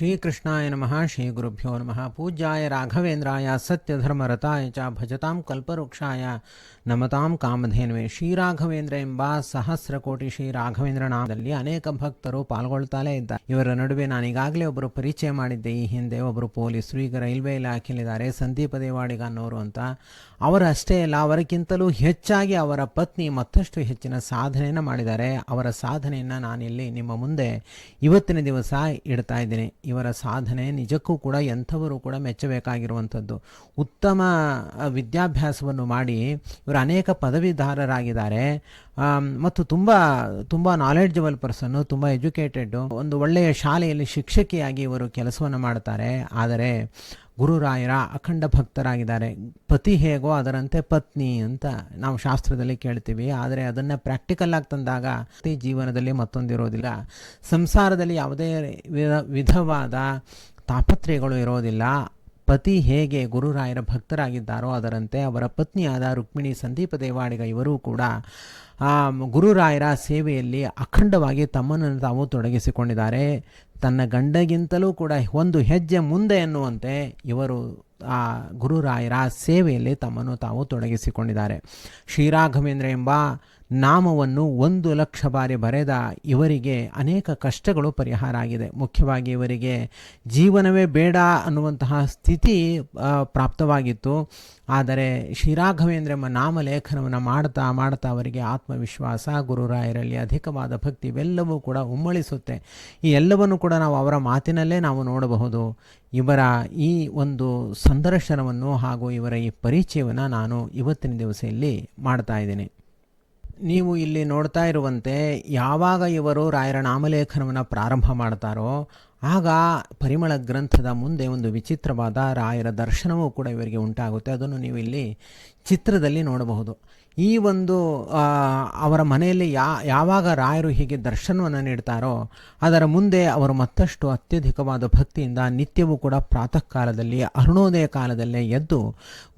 ಶ್ರೀಕೃಷ್ಣಾಯ ನಮಃ ಶ್ರೀ ಗುರುಭ್ಯೋ ನಮಃ. ಪೂಜ್ಯಾಯ ರಾಘವೇಂದ್ರಾಯ, ಸತ್ಯಧರ್ಮರತಾಯ ಚ ಭಜತಾಂ ಕಲ್ಪವೃಕ್ಷಾಯ ನಮತಾಂ ಕಾಮಧೇನುವೆ. ಶ್ರೀರಾಘವೇಂದ್ರ ಎಂಬ ಸಹಸ್ರ ಕೋಟಿ ಶ್ರೀ ರಾಘವೇಂದ್ರ ನಾಮದಲ್ಲಿ ಅನೇಕ ಭಕ್ತರು ಪಾಲ್ಗೊಳ್ತಾಲೇ ಇದ್ದಾರೆ. ಇವರ ನಡುವೆ ನಾನು ಈಗಾಗಲೇ ಒಬ್ಬರು ಪರಿಚಯ ಮಾಡಿದ್ದೆ. ಈ ಹಿಂದೆ ಒಬ್ಬರು ಪೊಲೀಸರು, ಈಗ ರೈಲ್ವೆ ಇಲಾಖೆಯಲ್ಲಿದ್ದಾರೆ. ಸಂದೀಪ ದೇವಾಡಿಗ ಅನ್ನೋರು ಅಂತ. ಅವರ ಅಷ್ಟೇ ಅಲ್ಲ ಅವರಕ್ಕಿಂತಲೂ ಹೆಚ್ಚಾಗಿ ಅವರ ಪತ್ನಿ ಮತ್ತಷ್ಟು ಹೆಚ್ಚಿನ ಸಾಧನೆಯನ್ನು ಮಾಡಿದ್ದಾರೆ. ಅವರ ಸಾಧನೆಯನ್ನು ನಾನಿಲ್ಲಿ ನಿಮ್ಮ ಮುಂದೆ ಇವತ್ತಿನ ದಿವಸ ಇಡ್ತಾ ಇದ್ದೀನಿ. ಇವರ ಸಾಧನೆ ನಿಜಕ್ಕೂ ಕೂಡ ಎಂಥವರು ಕೂಡ ಮೆಚ್ಚಬೇಕಾಗಿರುವಂಥದ್ದು. ಉತ್ತಮ ವಿದ್ಯಾಭ್ಯಾಸವನ್ನು ಮಾಡಿ ಇವರು ಅನೇಕ ಪದವೀಧರರಾಗಿದ್ದಾರೆ. ಮತ್ತು ತುಂಬ ತುಂಬ ನಾಲೆಡ್ಜಬಲ್ ಪರ್ಸನ್ ತುಂಬ ಎಜುಕೇಟೆಡ್ ಒಂದು ಒಳ್ಳೆಯ ಶಾಲೆಯಲ್ಲಿ ಶಿಕ್ಷಕಿಯಾಗಿ ಇವರು ಕೆಲಸವನ್ನು ಮಾಡ್ತಾರೆ ಆದರೆ ಗುರುರಾಯರ ಅಖಂಡ ಭಕ್ತರಾಗಿದ್ದಾರೆ. ಪತಿ ಹೇಗೋ ಅದರಂತೆ ಪತ್ನಿ ಅಂತ ನಾವು ಶಾಸ್ತ್ರದಲ್ಲಿ ಕೇಳ್ತೀವಿ. ಆದರೆ ಅದನ್ನು ಪ್ರಾಕ್ಟಿಕಲ್ ಆಗಿ ತಂದಾಗ ಪ್ರತಿ ಜೀವನದಲ್ಲಿ ಮತ್ತೊಂದಿರೋದಿಲ್ಲ. ಸಂಸಾರದಲ್ಲಿ ಯಾವುದೇ ವಿಧ- ವಿಧವಾದ ತಾಪತ್ರಯಗಳು ಇರೋದಿಲ್ಲ. ಪತಿ ಹೇಗೆ ಗುರುರಾಯರ ಭಕ್ತರಾಗಿದ್ದಾರೋ ಅದರಂತೆ ಅವರ ಪತ್ನಿಯಾದ ರುಕ್ಮಿಣಿ ಸಂದೀಪ ದೇವಾಡಿಗ ಇವರೂ ಕೂಡ ಗುರುರಾಯರ ಸೇವೆಯಲ್ಲಿ ಅಖಂಡವಾಗಿ ತಮ್ಮನ್ನು ತಾವು ತೊಡಗಿಸಿಕೊಂಡಿದ್ದಾರೆ. ತನ್ನ ಗಂಡಗಿಂತಲೂ ಕೂಡ ಒಂದು ಹೆಜ್ಜೆ ಮುಂದೆ ಎನ್ನುವಂತೆ ಇವರು, ಆ, ಗುರುರಾಯರ ಸೇವೆಯಲ್ಲಿ ತಮ್ಮನ್ನು ತಾವು ತೊಡಗಿಸಿಕೊಂಡಿದ್ದಾರೆ. ಶ್ರೀರಾಘವೇಂದ್ರ ಎಂಬ ನಾಮವನ್ನು ಒಂದು ಲಕ್ಷ ಬಾರಿ ಬರೆದ ಇವರಿಗೆ ಅನೇಕ ಕಷ್ಟಗಳು ಪರಿಹಾರ ಆಗಿದೆ. ಮುಖ್ಯವಾಗಿ ಇವರಿಗೆ ಜೀವನವೇ ಬೇಡ ಅನ್ನುವಂತಹ ಸ್ಥಿತಿ ಪ್ರಾಪ್ತವಾಗಿತ್ತು. ಆದರೆ ಶ್ರೀರಾಘವೇಂದ್ರ ನಾಮಲೇಖನವನ್ನು ಮಾಡ್ತಾ ಮಾಡ್ತಾ ಅವರಿಗೆ ಆತ್ಮವಿಶ್ವಾಸ, ಗುರುರಾಯರಲ್ಲಿ ಅಧಿಕವಾದ ಭಕ್ತಿ, ಇವೆಲ್ಲವೂ ಕೂಡ ಉಮ್ಮಳಿಸುತ್ತೆ. ಈ ಎಲ್ಲವನ್ನು ಕೂಡ ನಾವು ಅವರ ಮಾತಿನಲ್ಲೇ ನಾವು ನೋಡಬಹುದು. ಇವರ ಈ ಒಂದು ಸಂದರ್ಶನವನ್ನು ಹಾಗೂ ಇವರ ಈ ಪರಿಚಯವನ್ನು ನಾನು ಇವತ್ತಿನ ದಿವಸ ಇಲ್ಲಿ ಮಾಡ್ತಾ ಇದ್ದೀನಿ. ನೀವು ಇಲ್ಲಿ ನೋಡ್ತಾ ಇರುವಂತೆ ಯಾವಾಗ ಇವರು ರಾಯರ ನಾಮಲೇಖನವನ್ನು ಪ್ರಾರಂಭ ಮಾಡ್ತಾರೋ, ಆಗ ಪರಿಮಳ ಗ್ರಂಥದ ಮುಂದೆ ಒಂದು ವಿಚಿತ್ರವಾದ ರಾಯರ ದರ್ಶನವೂ ಕೂಡ ಇವರಿಗೆ ಉಂಟಾಗುತ್ತೆ. ಅದನ್ನು ನೀವು ಇಲ್ಲಿ ಚಿತ್ರದಲ್ಲಿ ನೋಡಬಹುದು. ಈ ಒಂದು ಅವರ ಮನೆಯಲ್ಲಿ ಯಾ, ಯಾವಾಗ ರಾಯರು ಹೀಗೆ ದರ್ಶನವನ್ನು ನೀಡ್ತಾರೋ, ಅದರ ಮುಂದೆ ಅವರು ಮತ್ತಷ್ಟು ಅತ್ಯಧಿಕವಾದ ಭಕ್ತಿಯಿಂದ ನಿತ್ಯವೂ ಕೂಡ ಪ್ರಾತಃ ಕಾಲದಲ್ಲಿ ಅರುಣೋದಯ ಕಾಲದಲ್ಲೇ ಎದ್ದು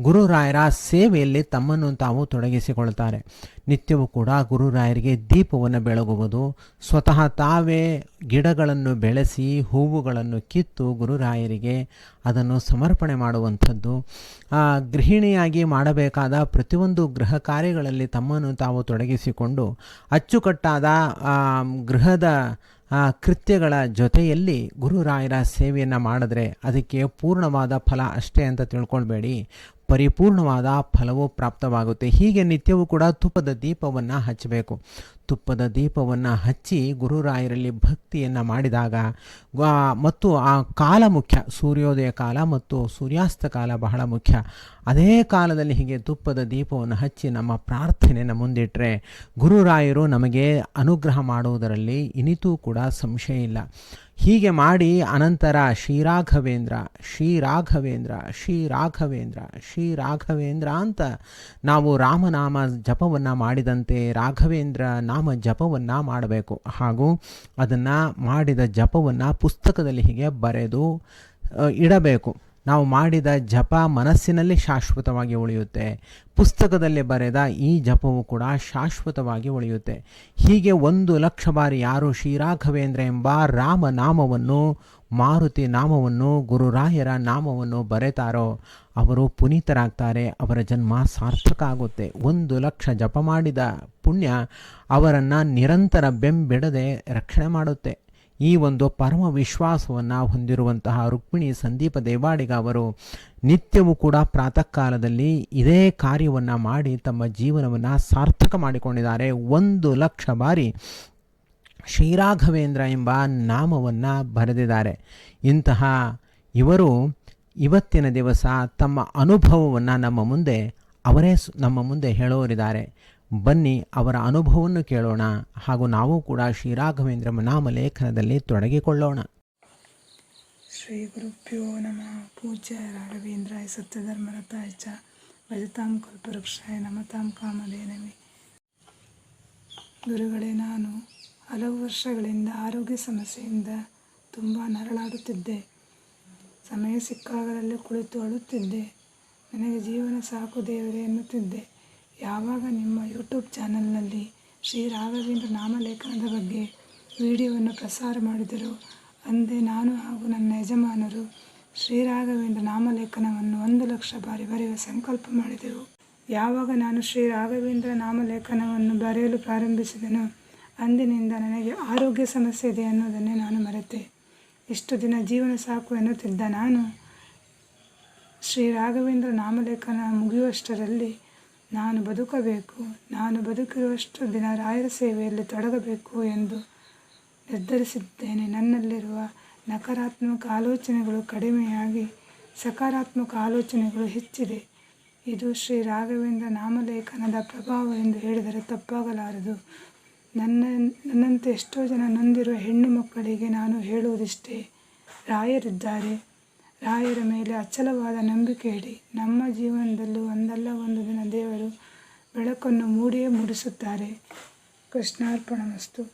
ಗುರುರಾಯರ ಸೇವೆಯಲ್ಲಿ ತಮ್ಮನ್ನು ತಾವು ತೊಡಗಿಸಿಕೊಳ್ತಾರೆ. ನಿತ್ಯವೂ ಕೂಡ ಗುರುರಾಯರಿಗೆ ದೀಪವನ್ನು ಬೆಳಗುವುದು, ಸ್ವತಃ ತಾವೇ ಗಿಡಗಳನ್ನು ಬೆಳೆಸಿ, ಹೂವುಗಳನ್ನು ಕಿತ್ತು ಗುರುರಾಯರಿಗೆ ಅದನ್ನು ಸಮರ್ಪಣೆ ಮಾಡುವಂಥದ್ದು ಗೃಹಿಣಿಯಾಗಿ ಮಾಡಬೇಕಾದ ಪ್ರತಿಯೊಂದು ಗೃಹ ಕಾರ್ಯಗಳಲ್ಲಿ ತಮ್ಮನ್ನು ತಾವು ತೊಡಗಿಸಿಕೊಂಡು ಅಚ್ಚುಕಟ್ಟಾದ ಗೃಹದ ಕೃತ್ಯಗಳ ಜೊತೆಯಲ್ಲಿ ಗುರುರಾಯರ ಸೇವೆಯನ್ನು ಮಾಡಿದ್ರೆ ಅದಕ್ಕೆ ಪೂರ್ಣವಾದ ಫಲ ಅಷ್ಟೇ ಅಂತ ತಿಳ್ಕೊಳ್ಬೇಡಿ. ಪರಿಪೂರ್ಣವಾದ ಫಲವು ಪ್ರಾಪ್ತವಾಗುತ್ತೆ. ಹೀಗೆ ನಿತ್ಯವೂ ಕೂಡ ತುಪ್ಪದ ದೀಪವನ್ನು ಹಚ್ಚಬೇಕು. ತುಪ್ಪದ ದೀಪವನ್ನು ಹಚ್ಚಿ ಗುರುರಾಯರಲ್ಲಿ ಭಕ್ತಿಯನ್ನು ಮಾಡಿದಾಗ ಮತ್ತು ಆ ಕಾಲ ಮುಖ್ಯ, ಸೂರ್ಯೋದಯ ಕಾಲ ಮತ್ತು ಸೂರ್ಯಾಸ್ತ ಕಾಲ ಬಹಳ ಮುಖ್ಯ. ಅದೇ ಕಾಲದಲ್ಲಿ ಹೀಗೆ ತುಪ್ಪದ ದೀಪವನ್ನು ಹಚ್ಚಿ ನಮ್ಮ ಪ್ರಾರ್ಥನೆಯನ್ನು ಮುಂದಿಟ್ಟರೆ ಗುರುರಾಯರು ನಮಗೆ ಅನುಗ್ರಹ ಮಾಡುವುದರಲ್ಲಿ ಇನಿತೂ ಕೂಡ ಸಂಶಯ ಇಲ್ಲ. ಹೀಗೆ ಮಾಡಿ ಅನಂತರ ಶ್ರೀರಾಘವೇಂದ್ರ ಶ್ರೀರಾಘವೇಂದ್ರ ಶ್ರೀರಾಘವೇಂದ್ರ ಶ್ರೀರಾಘವೇಂದ್ರ ಅಂತ ನಾವು ರಾಮನಾಮ ಜಪವನ್ನು ಮಾಡಿದಂತೆ ರಾಘವೇಂದ್ರ ನಾಮ ಜಪವನ್ನು ಮಾಡಬೇಕು. ಹಾಗೂ ಅದನ್ನು ಮಾಡಿದ ಜಪವನ್ನು ಪುಸ್ತಕದಲ್ಲಿ ಹೀಗೆ ಬರೆದು ಇಡಬೇಕು. ನಾವು ಮಾಡಿದ ಜಪ ಮನಸ್ಸಿನಲ್ಲಿ ಶಾಶ್ವತವಾಗಿ ಉಳಿಯುತ್ತೆ. ಪುಸ್ತಕದಲ್ಲಿ ಬರೆದ ಈ ಜಪವು ಕೂಡ ಶಾಶ್ವತವಾಗಿ ಉಳಿಯುತ್ತೆ. ಹೀಗೆ ಒಂದು ಲಕ್ಷ ಬಾರಿ ಯಾರು ಶ್ರೀರಾಘವೇಂದ್ರ ಎಂಬ ರಾಮನಾಮವನ್ನು, ಮಾರುತಿ ನಾಮವನ್ನು, ಗುರುರಾಯರ ನಾಮವನ್ನು ಬರೆತಾರೋ ಅವರು ಪುನೀತರಾಗ್ತಾರೆ, ಅವರ ಜನ್ಮ ಸಾರ್ಥಕ ಆಗುತ್ತೆ. ಒಂದು ಲಕ್ಷ ಜಪ ಮಾಡಿದ ಪುಣ್ಯ ಅವರನ್ನು ನಿರಂತರ ಬೆಂಬಿಡದೆ ರಕ್ಷಣೆ ಮಾಡುತ್ತೆ. ಈ ಒಂದು ಪರಮ ವಿಶ್ವಾಸವನ್ನು ಹೊಂದಿರುವಂತಹ ರುಕ್ಮಿಣಿ ಸಂದೀಪ ದೇವಾಡಿಗ ಅವರು ನಿತ್ಯವೂ ಕೂಡ ಪ್ರಾತಃ ಕಾಲದಲ್ಲಿ ಇದೇ ಕಾರ್ಯವನ್ನು ಮಾಡಿ ತಮ್ಮ ಜೀವನವನ್ನು ಸಾರ್ಥಕ ಮಾಡಿಕೊಂಡಿದ್ದಾರೆ. ಒಂದು ಲಕ್ಷ ಬಾರಿ ಶ್ರೀರಾಘವೇಂದ್ರ ಎಂಬ ನಾಮವನ್ನು ಬರೆದಿದ್ದಾರೆ. ಇಂತಹ ಇವರು ಇವತ್ತಿನ ದಿವಸ ತಮ್ಮ ಅನುಭವವನ್ನು ನಮ್ಮ ಮುಂದೆ, ಅವರೇ ನಮ್ಮ ಮುಂದೆ ಹೇಳೋರಿದ್ದಾರೆ. ಬನ್ನಿ ಅವರ ಅನುಭವವನ್ನು ಕೇಳೋಣ. ಹಾಗೂ ನಾವು ಕೂಡ ಶ್ರೀರಾಘವೇಂದ್ರ ನಾಮ ಲೇಖನದಲ್ಲಿ ತೊಡಗಿಕೊಳ್ಳೋಣ. ಶ್ರೀ ಗುರುಭ್ಯೋ ನಮಃ. ಪೂಜ್ಯ ರಾಘವೇಂದ್ರಾಯ ಸತ್ಯಧರ್ಮರತಾಯ ಚ. ಭಜತಾಂ ಕಲ್ಪವೃಕ್ಷಾಯ ನಮತಾಂ ಕಾಮಧೇನವೇ. ಗುರುಗಳೇ, ನಾನು ಹಲವು ವರ್ಷಗಳಿಂದ ಆರೋಗ್ಯ ಸಮಸ್ಯೆಯಿಂದ ತುಂಬ ನರಳಾಡುತ್ತಿದ್ದೆ. ಸಮಯ ಸಿಕ್ಕಾಗಲಲ್ಲಿ ಕುಳಿತು ಅಳುತ್ತಿದ್ದೆ. ನನಗೆ ಜೀವನ ಸಾಕು ದೇವರೇ ಎನ್ನುತ್ತಿದ್ದೆ. ಯಾವಾಗ ನಿಮ್ಮ ಯೂಟ್ಯೂಬ್ ಚಾನಲ್ನಲ್ಲಿ ಶ್ರೀ ರಾಘವೇಂದ್ರ ನಾಮಲೇಖನದ ಬಗ್ಗೆ ವಿಡಿಯೋವನ್ನು ಪ್ರಸಾರ ಮಾಡಿದರು, ಅಂದೇ ನಾನು ಹಾಗೂ ನನ್ನ ಯಜಮಾನರು ಶ್ರೀ ರಾಘವೇಂದ್ರ ನಾಮಲೇಖನವನ್ನು ಒಂದು ಲಕ್ಷ ಬಾರಿ ಬರೆಯುವ ಸಂಕಲ್ಪ ಮಾಡಿದೆವು. ಯಾವಾಗ ನಾನು ಶ್ರೀ ರಾಘವೇಂದ್ರ ನಾಮಲೇಖನವನ್ನು ಬರೆಯಲು ಪ್ರಾರಂಭಿಸಿದೆನೋ, ಅಂದಿನಿಂದ ನನಗೆ ಆರೋಗ್ಯ ಸಮಸ್ಯೆ ಇದೆ ಅನ್ನೋದನ್ನೇ ನಾನು ಮರೆತೆ. ಇಷ್ಟು ದಿನ ಜೀವನ ಸಾಕು ಎನ್ನುತ್ತಿದ್ದ ನಾನು. ಶ್ರೀ ರಾಘವೇಂದ್ರ ನಾಮಲೇಖನ ಮುಗಿಯುವಷ್ಟರಲ್ಲಿ ನಾನು ಬದುಕಬೇಕು, ನಾನು ಬದುಕಿರುವಷ್ಟು ದಿನ ರಾಯರ ಸೇವೆಯಲ್ಲಿ ತೊಡಗಬೇಕು ಎಂದು ನಿರ್ಧರಿಸಿದ್ದೇನೆ. ನನ್ನಲ್ಲಿರುವ ನಕಾರಾತ್ಮಕ ಆಲೋಚನೆಗಳು ಕಡಿಮೆಯಾಗಿ ಸಕಾರಾತ್ಮಕ ಆಲೋಚನೆಗಳು ಹೆಚ್ಚಿದೆ. ಇದು ಶ್ರೀ ರಾಘವೇಂದ್ರ ನಾಮಲೇಖನದ ಪ್ರಭಾವ ಎಂದು ಹೇಳಿದರೆ ತಪ್ಪಾಗಲಾರದು. ನನ್ನ, ನನ್ನಂತೆ ಎಷ್ಟೋ ಜನ ನೊಂದಿರುವ ಹೆಣ್ಣು ಮಕ್ಕಳಿಗೆ ನಾನು ಹೇಳುವುದಿಷ್ಟೇ. ರಾಯರಿದ್ದಾರೆ. ರಾಯರ ಮೇಲೆ ಅಚಲವಾದ ನಂಬಿಕೆ ಇಡಿ. ನಮ್ಮ ಜೀವನದಲ್ಲೂ ಒಂದಲ್ಲ ಒಂದು ದಿನ ದೇವರು ಬೆಳಕನ್ನು ಮೂಡಿಯೇ ಮೂಡಿಸುತ್ತಾರೆ. ಕೃಷ್ಣಾರ್ಪಣಮಸ್ತು.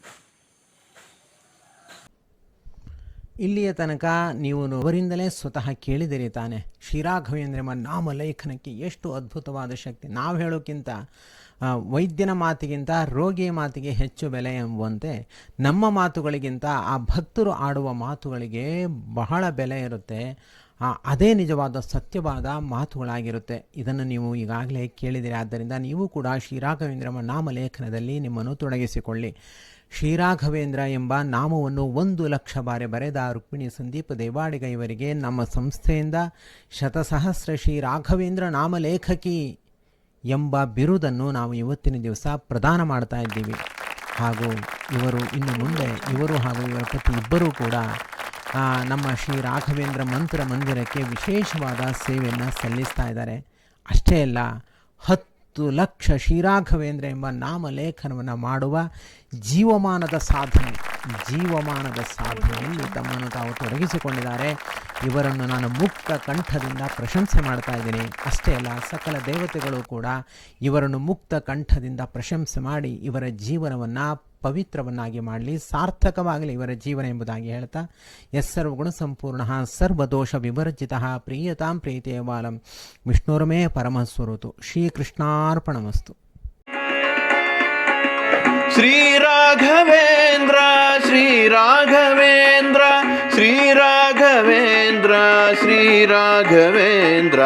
ಇಲ್ಲಿಯ ತನಕ ನೀವು ಅವರಿಂದಲೇ ಸ್ವತಃ ಕೇಳಿದಿರಿ ತಾನೆ. ಶ್ರೀರಾಘವೇಂದ್ರ ಎಂಬ ನಾಮಲೇಖನಕ್ಕೆ ಎಷ್ಟು ಅದ್ಭುತವಾದ ಶಕ್ತಿ. ನಾವು ಹೇಳೋಕ್ಕಿಂತ ವೈದ್ಯನ ಮಾತಿಗಿಂತ ರೋಗಿಯ ಮಾತಿಗೆ ಹೆಚ್ಚು ಬೆಲೆ ಎಂಬುವಂತೆ ನಮ್ಮ ಮಾತುಗಳಿಗಿಂತ ಆ ಭಕ್ತರು ಆಡುವ ಮಾತುಗಳಿಗೆ ಬಹಳ ಬೆಲೆ ಇರುತ್ತೆ. ಅದೇ ನಿಜವಾದ ಸತ್ಯವಾದ ಮಾತುಗಳಾಗಿರುತ್ತೆ. ಇದನ್ನು ನೀವು ಈಗಾಗಲೇ ಕೇಳಿದಿರಿ. ಆದ್ದರಿಂದ ನೀವು ಕೂಡ ಶ್ರೀರಾಘವೇಂದ್ರ ನಾಮಲೇಖನದಲ್ಲಿ ನಿಮ್ಮನ್ನು ತೊಡಗಿಸಿಕೊಳ್ಳಿ. ಶ್ರೀರಾಘವೇಂದ್ರ ಎಂಬ ನಾಮವನ್ನು ಒಂದು ಲಕ್ಷ ಬಾರಿ ಬರೆದ ರುಕ್ಮಿಣಿ ಸಂದೀಪ ದೇವಾಡಿಗ ಇವರಿಗೆ ನಮ್ಮ ಸಂಸ್ಥೆಯಿಂದ ಶತಸಹಸ್ರ ಶ್ರೀ ರಾಘವೇಂದ್ರ ನಾಮಲೇಖಕಿ. ಎಂಬ ಬಿರುದನ್ನು ನಾವು ಇವತ್ತಿನ ದಿವಸ ಪ್ರದಾನ ಮಾಡ್ತಾ ಇದ್ದೀವಿ. ಹಾಗೂ ಇವರು ಇನ್ನು ಮುಂದೆ ಇವರು ಹಾಗೂ ಇವರ ಪತಿ ಇಬ್ಬರೂ ಕೂಡ ನಮ್ಮ ಶ್ರೀ ರಾಘವೇಂದ್ರ ಮಂತ್ರ ಮಂದಿರಕ್ಕೆ ವಿಶೇಷವಾದ ಸೇವೆಯನ್ನು ಸಲ್ಲಿಸ್ತಾ ಇದ್ದಾರೆ. ಅಷ್ಟೇ ಅಲ್ಲ, ಹತ್ತು ಲಕ್ಷ ಶ್ರೀರಾಘವೇಂದ್ರ ಎಂಬ ನಾಮಲೇಖನವನ್ನು ಮಾಡುವ ಜೀವಮಾನದ ಸಾಧನೆ. ಜೀವಮಾನದ ಸಾಧನೆಯಲ್ಲಿ ತಮ್ಮನ್ನು ತಾವು ತೊಡಗಿಸಿಕೊಂಡಿದ್ದಾರೆ. ಇವರನ್ನು ನಾನು ಮುಕ್ತ ಕಂಠದಿಂದ ಪ್ರಶಂಸೆ ಮಾಡ್ತಾ ಇದ್ದೀನಿ. ಅಷ್ಟೇ ಅಲ್ಲ, ಸಕಲ ದೇವತೆಗಳು ಕೂಡ ಇವರನ್ನು ಮುಕ್ತ ಕಂಠದಿಂದ ಪ್ರಶಂಸೆ ಮಾಡಿ ಇವರ ಜೀವನವನ್ನು ಪವಿತ್ರವನ್ನಾಗಿ ಮಾಡಲಿ, ಸಾರ್ಥಕವಾಗಲಿ ಇವರ ಜೀವನ ಎಂಬುದಾಗಿ ಹೇಳ್ತಾ, ಎಸ್ ಸರ್ವಗುಣ ಸಂಪೂರ್ಣ ಸರ್ವದೋಷ ವಿವರ್ಜಿತ ಪ್ರಿಯತಾಂ ಪ್ರೀತಿಯ ಬಾಲಂ ವಿಷ್ಣುರಮೇ ಪರಮಸ್ವರೂತು. ಶ್ರೀಕೃಷ್ಣಾರ್ಪಣಮಸ್ತು. శ్రీరాఘవేంద్ర శ్రీరాఘవేంద్ర శ్రీరాఘవేంద్ర శ్రీరాఘవేంద్ర